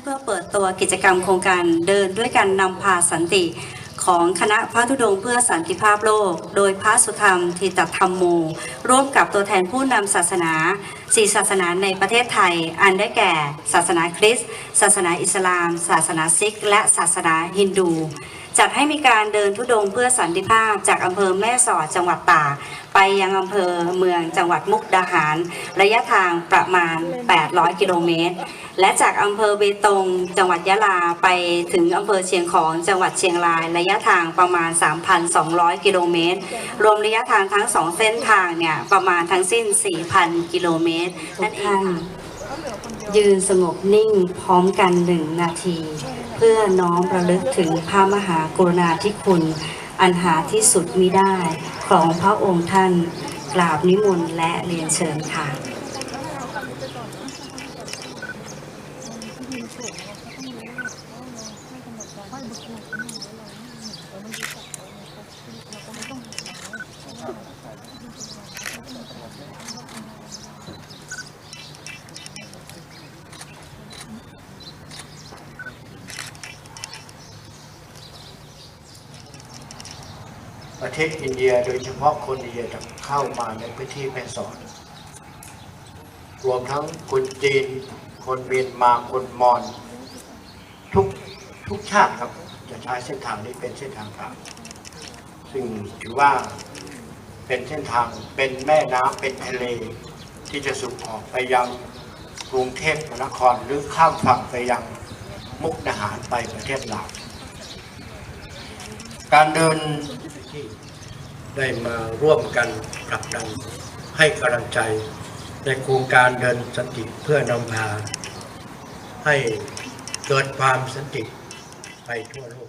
เพื่อเปิดตัวกิจกรรมโครงการเดินด้วยกันนำพาสันติ ของคณะพระธุดงเพื่อสันติภาพโลก โดยพระสุธรรมทิตธรรมโม ร่วมกับตัวแทนผู้นำศาสนาสี่ศาสนาในประเทศไทย อันได้แก่ ศาสนาคริสต์ศาสนาอิสลาม ศาสนาซิก และศาสนาฮินดูจัดให้มีการเดินทุดงเพื่อสันติภาพจากอำเภอแม่สอดจังหวัดตาก ยังอำเภอเมืองจังหวัดมุกดาหาร ระยะทางประมาณ 800 กิโลเมตร และจากอำเภอเบตง จังหวัดยะลาไปถึงอำเภอเชียงของจังหวัดเชียงราย ระยะทางประมาณ 3,200 กิโลเมตร รวมระยะทางทั้งสองเส้นทางเนี่ยประมาณทั้งสิ้น 4,000 กิโลเมตรนั่นเองยืนสงบนิ่งพร้อมกันหนึ่งนาที เพื่อน้อมระลึกถึงพระมหากรุณาธิคุณ อันหาที่สุดมิได้ของพระองค์ท่านกราบนิมนต์และเรียนเชิญค่ะ ประเทศอินเดียโดยเฉพาะคนอินเดียจะเข้ามาในพื้นที่แม่สอดรวมทั้งคนจีน คนเมียนมาคนมอญทุกทุกชาติครับจะใช้เส้นทางนี้เป็นเส้นทางผ่านซึ่งถือว่าเป็นเส้นทางเป็นแม่น้ำเป็นทะเลที่จะสูบออกไปยังกรุงเทพมหานครหรือข้ามฝั่งไปยังมุกดาหารไปประเทศลาวการเดิน ได้มาร่วมกันผลักดันให้กำลังใจ ในโครงการเดินสันติเพื่อนำพา ให้เกิดความสันติไปทั่วโลก